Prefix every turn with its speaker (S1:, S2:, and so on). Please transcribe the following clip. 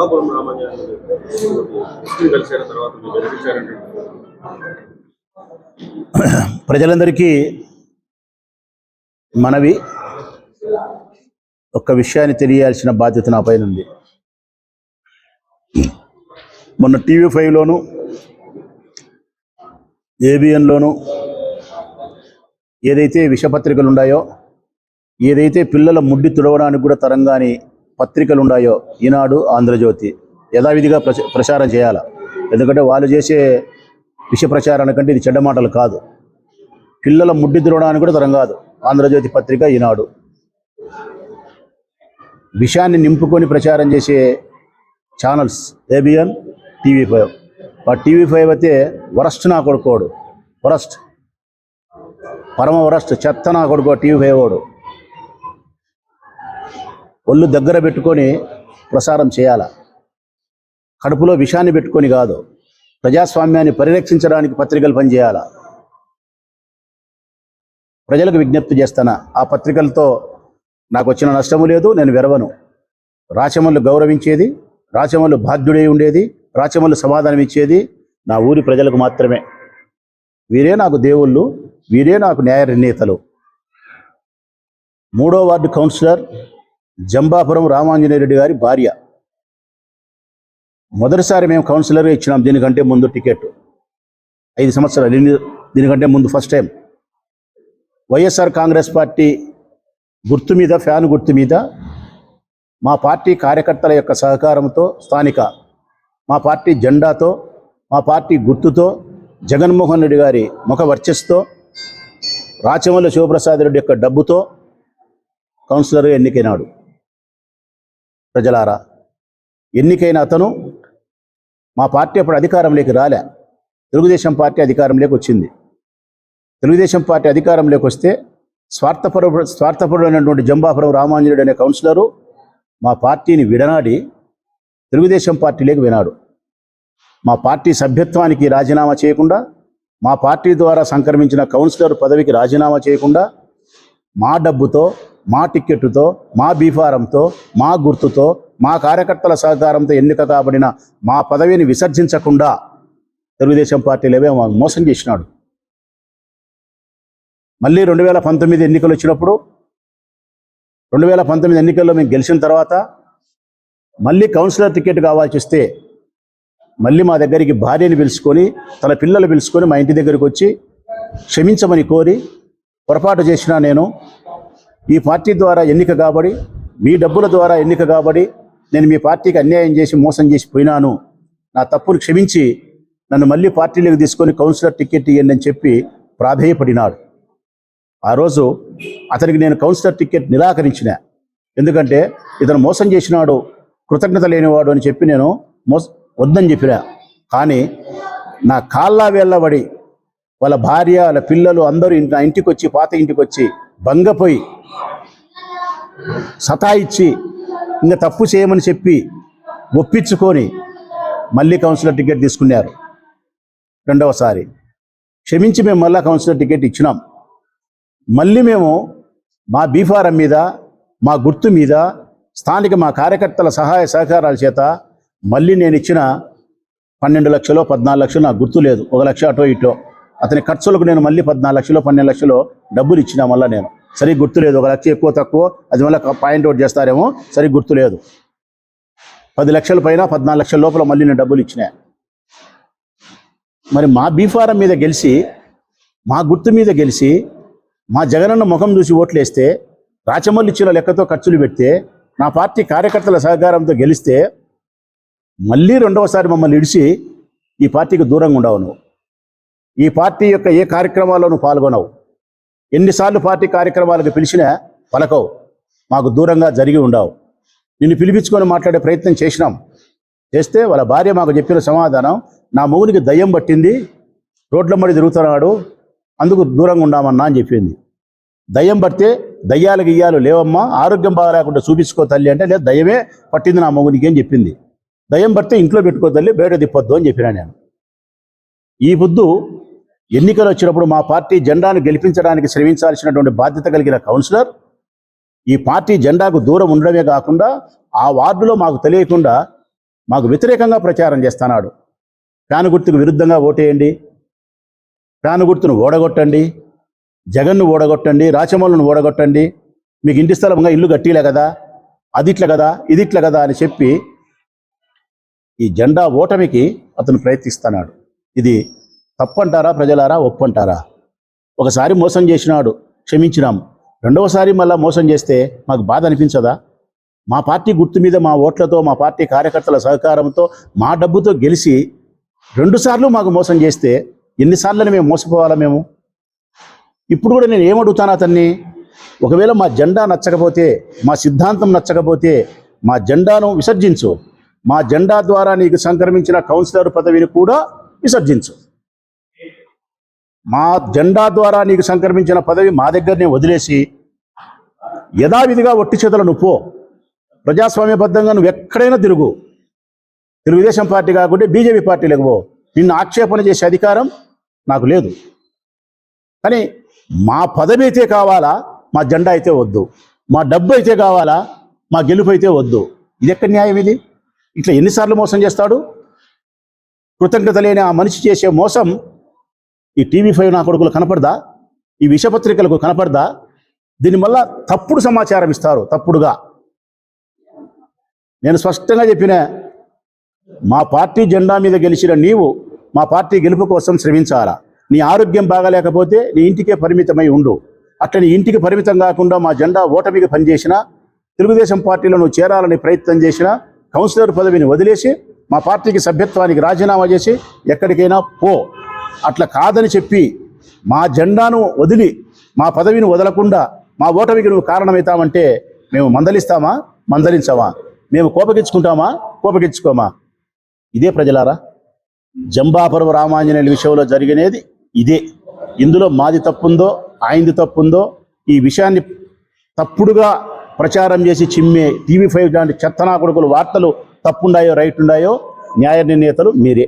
S1: జంబాపురం రామయ్య కలిసిన తర్వాత
S2: ప్రజలందరికీ మనవి ఒక్క విషయాన్ని తెలియాల్సిన బాధ్యత నా పైన ఉంది. మొన్న టీవీ ఫైవ్లోను ఏబిఎన్లోను ఏదైతే విషపత్రికలు ఉన్నాయో ఏదైతే పిల్లల ముడ్డి తుడవడానికి కూడా తరంగాని పత్రికలు ఉన్నాయో ఈనాడు ఆంధ్రజ్యోతి యథావిధిగా ప్రచ ప్రచారం చేయాలి? ఎందుకంటే వాళ్ళు చేసే విష ప్రచారాల కంటే ఇది చెడ్డ మాటలు కాదు. పిల్లల ముడ్డి తిరగడానికి కూడా తరం కాదు ఆంధ్రజ్యోతి పత్రిక ఈనాడు. విషయాన్ని నింపుకొని ప్రచారం చేసే ఛానల్స్ ఏబిఎన్ టీవీ ఫైవ్. ఆ టీవీ ఫైవ్ అయితే వరస్ట్ నా కొడుకోడు. వరస్ట్. పరమ వరస్ట్ చెత్త నా కొడుకో టీవీ ఫైవ్ వాడు. ఒళ్ళు దగ్గర పెట్టుకొని ప్రసారం చేయాల? కడుపులో విషాన్ని పెట్టుకొని కాదు ప్రజాస్వామ్యాన్ని పరిరక్షించడానికి పత్రికలు పనిచేయాలా? ప్రజలకు విజ్ఞప్తి చేస్తానా? ఆ పత్రికలతో నాకు వచ్చిన నష్టము లేదు నేను వెరవను. రాచమల్లు గౌరవించేది రాచమల్లు బాధ్యుడై ఉండేది రాచమల్లు సమాధానం ఇచ్చేది నా ఊరి ప్రజలకు మాత్రమే. వీరే నాకు దేవుళ్ళు వీరే నాకు న్యాయ నిర్ణేతలు. మూడో వార్డు కౌన్సిలర్ జంబాపురం రామాంజనేయరెడ్డి గారి భార్య. మొదటిసారి మేము కౌన్సిలర్గా ఇచ్చినాం దీనికంటే ముందు టికెట్. ఐదు సంవత్సరాలు దీనికంటే ముందు first time. YSR Congress party గుర్తు మీద ఫ్యాన్ గుర్తు మీద మా పార్టీ కార్యకర్తల యొక్క సహకారంతో స్థానిక మా పార్టీ జెండాతో మా పార్టీ గుర్తుతో జగన్మోహన్ రెడ్డి గారి ముఖ వర్చస్తో రాచమల్లి శివప్రసాద్ రెడ్డి యొక్క డబ్బుతో కౌన్సిలర్గా ఎన్నికైనాడు. ప్రజలారా ఎన్నికైన అతను మా పార్టీ అప్పుడు అధికారంలోకి రాలే. తెలుగుదేశం పార్టీ అధికారంలోకి వచ్చింది. తెలుగుదేశం పార్టీ అధికారంలోకి వస్తే స్వార్థపర స్వార్థపరుడైనటువంటి జంబాపురం రామాంజనుడు అనే కౌన్సిలరు మా పార్టీని విడనాడి తెలుగుదేశం పార్టీలోకి వినాడు. మా పార్టీ సభ్యత్వానికి రాజీనామా చేయకుండా మా పార్టీ ద్వారా సంక్రమించిన కౌన్సిలర్ పదవికి రాజీనామా చేయకుండా మా డబ్బుతో మా టిక్కెట్టుతో మా బీఫారంతో మా గుర్తుతో మా కార్యకర్తల సహకారంతో ఎన్నిక కాబడిన మా పదవిని విసర్జించకుండా తెలుగుదేశం పార్టీలో మోసం చేసినాడు. మళ్ళీ రెండు వేల పంతొమ్మిది ఎన్నికలు వచ్చినప్పుడు రెండు వేల పంతొమ్మిది ఎన్నికల్లో మేము గెలిచిన తర్వాత మళ్ళీ కౌన్సిలర్ టికెట్ కావాల్సి వస్తే మళ్ళీ మా దగ్గరికి భార్యని పిలుచుకొని తన పిల్లలు పిలుచుకొని మా ఇంటి దగ్గరికి వచ్చి క్షమించమని కోరి పొరపాటు చేసిన నేను ఈ పార్టీ ద్వారా ఎన్నిక కాబడి మీ డబ్బుల ద్వారా ఎన్నిక కాబడి నేను మీ పార్టీకి అన్యాయం చేసి మోసం చేసి పోయినాను. నా తప్పును క్షమించి నన్ను మళ్ళీ పార్టీలోకి తీసుకొని కౌన్సిలర్ టికెట్ ఇవ్వండి అని చెప్పి ప్రాధేయపడినాడు. ఆ రోజు అతనికి నేను కౌన్సిలర్ టికెట్ నిరాకరించిన. ఎందుకంటే ఇతను మోసం చేసినాడు కృతజ్ఞత లేనివాడు అని చెప్పి నేను మోస వద్దని చెప్పిన. కానీ నా కాళ్ళ వేళ్ళబడి వాళ్ళ భార్య వాళ్ళ పిల్లలు అందరూ నా ఇంటికి వచ్చి పాత ఇంటికి వచ్చి భంగపోయి సతాయిచ్చి ఇంకా తప్పు చేయమని చెప్పి ఒప్పించుకొని మళ్ళీ కౌన్సిలర్ టికెట్ తీసుకున్నారు. రెండవసారి. క్షమించి మేము మళ్ళీ కౌన్సిలర్ టికెట్ ఇచ్చినాం. మళ్ళీ మేము మా బీఫారం మీద మా గుర్తు మీద స్థానిక మా కార్యకర్తల సహాయ సహకారాల చేత మళ్ళీ నేను ఇచ్చిన పన్నెండు లక్షలు పద్నాలుగు లక్షలు నాకు గుర్తు లేదు. ఒక లక్ష అటో ఇటో. అతని ఖర్చులకు నేను మళ్ళీ పద్నాలుగు లక్షలు పన్నెండు లక్షలు డబ్బులు ఇచ్చిన మళ్ళీ నేను. సరి గుర్తు లేదు ఒక లక్ష ఎక్కువ తక్కువ అది మళ్ళీ పాయింట్ అవుట్ చేస్తారేమో సరి గుర్తులేదు. పది లక్షల పైన పద్నాలుగు లక్షల లోపల మళ్ళీ నేను డబ్బులు ఇచ్చిన. మరి మా బీఫారం మీద గెలిచి మా గుర్తు మీద గెలిచి మా జగనన్న ముఖం చూసి ఓట్లేస్తే రాచమల్లి ఇచ్చిన లెక్కతో ఖర్చులు పెడితే నా పార్టీ కార్యకర్తల సహకారంతో గెలిస్తే మళ్ళీ రెండవసారి మమ్మల్ని ఇడిచి ఈ పార్టీకి దూరంగా ఉండవు నువ్వు ఈ పార్టీ యొక్క ఏ కార్యక్రమాల్లో నువ్వు పాల్గొనవు. ఎన్నిసార్లు పార్టీ కార్యక్రమాలకు పిలిచినా పలకవు. మాకు దూరంగా జరిగి ఉండవు. నిన్ను పిలిపించుకొని మాట్లాడే ప్రయత్నం చేసినాం. చేస్తే వాళ్ళ భార్య మాకు చెప్పిన సమాధానం నా మొగునికి దయ్యం పట్టింది రోడ్ల మడి తిరుగుతున్నాడు అందుకు దూరంగా ఉండామన్నా అని చెప్పింది. దయ్యం పడితే దయ్యాలు గియ్యాలు లేవమ్మా ఆరోగ్యం బాగాలేకుండా చూపించుకో తల్లి అంటే లేదు దయ్యమే పట్టింది నా మొగునికి అని చెప్పింది. దయ్యం పడితే ఇంట్లో పెట్టుకో తల్లి బయట తిప్పొద్దు అని చెప్పినా నేను. ఈ బుద్ధు ఎన్నికలు వచ్చినప్పుడు మా పార్టీ జెండాను గెలిపించడానికి శ్రమించాల్సినటువంటి బాధ్యత కలిగిన కౌన్సిలర్ ఈ పార్టీ జెండాకు దూరం ఉండడమే కాకుండా ఆ వార్డులో మాకు తెలియకుండా మాకు వ్యతిరేకంగా ప్రచారం చేస్తున్నాడు. ప్రాణగుర్తుకు గుర్తుకు విరుద్ధంగా ఓటేయండి. ప్రాణగుర్తును గుర్తును ఓడగొట్టండి. జగన్ను ఓడగొట్టండి. రాచమల్లును ఓడగొట్టండి. మీకు ఇంటి స్థలంగా ఇల్లు కట్టిలే కదా. అది ఇట్లా కదా ఇది ఇట్లా కదా అని చెప్పి ఈ జెండా ఓటమికి అతను ప్రయత్నిస్తున్నాడు. ఇది తప్పంటారా ప్రజలారా? ఒప్పంటారా? ఒకసారి మోసం చేసినాడు క్షమించినాం. రెండవసారి మళ్ళా మోసం చేస్తే మాకు బాధ అనిపించదా? మా పార్టీ గుర్తు మీద మా ఓట్లతో మా పార్టీ కార్యకర్తల సహకారంతో మా డబ్బుతో గెలిచి రెండుసార్లు మాకు మోసం చేస్తే ఎన్నిసార్లు మేము మోసపోవాలా మేము? ఇప్పుడు కూడా నేను ఏమడుగుతాను అతన్ని? ఒకవేళ మా జెండా నచ్చకపోతే మా సిద్ధాంతం నచ్చకపోతే మా జెండాను విసర్జించు. మా జెండా ద్వారా నీకు సంక్రమించిన కౌన్సిలర్ పదవిని కూడా విసర్జించు. మా జెండా ద్వారా నీకు సంక్రమించిన పదవి మా దగ్గరనే వదిలేసి యథావిధిగా ఒట్టి చేతుల నువ్వు పో. ప్రజాస్వామ్యబద్ధంగా నువ్వు ఎక్కడైనా తిరుగు. తెలుగుదేశం పార్టీ కాకుంటే బీజేపీ పార్టీలకు పో. నిన్ను ఆక్షేపణ చేసే అధికారం నాకు లేదు. కానీ మా పదవి అయితే కావాలా? మా జెండా అయితే వద్దు. మా డబ్బు అయితే కావాలా? మా గెలుపు అయితే వద్దు. ఇది ఎక్కడ న్యాయం ఇది? ఇట్లా ఎన్నిసార్లు మోసం చేస్తాడు? కృతజ్ఞత లేని ఆ మనిషి చేసే మోసం ఈ టీవీ ఫైవ్ నా కొడుకులు కనపడదా? ఈ విషపత్రికలకు కనపడదా? దీనివల్ల తప్పుడు సమాచారం ఇస్తారు తప్పుడుగా. నేను స్పష్టంగా చెప్పిన మా పార్టీ జెండా మీద గెలిచిన నీవు మా పార్టీ గెలుపు కోసం శ్రమించాలా? నీ ఆరోగ్యం బాగాలేకపోతే నీ ఇంటికే పరిమితమై ఉండు. అట్లా నీ ఇంటికి పరిమితం కాకుండా మా జెండా ఓటమికి పనిచేసిన తెలుగుదేశం పార్టీలో నువ్వు చేరాలని ప్రయత్నం చేసిన కౌన్సిలర్ పదవిని వదిలేసి మా పార్టీకి సభ్యత్వానికి రాజీనామా చేసి ఎక్కడికైనా పో. అట్లా కాదని చెప్పి మా జెండాను వదిలి మా పదవిని వదలకుండా మా ఓటమికి నువ్వు కారణమవుతామంటే మేము మందలిస్తామా? మందలించామా? మేము కోపగించుకుంటామా? కోపగించుకోమా? ఇదే ప్రజలారా జంబాపురం రామాంజనేయుల విషయంలో జరిగినది ఇదే. ఇందులో మాది తప్పుందో ఆయనది తప్పుందో ఈ విషయాన్ని తప్పుడుగా ప్రచారం చేసి చిమ్మే టీవీ ఫైవ్ లాంటి చెత్తనా కొడుకులు వార్తలు తప్పుండాయో రైట్ ఉండాయో న్యాయ నిర్ణేతలు మీరే.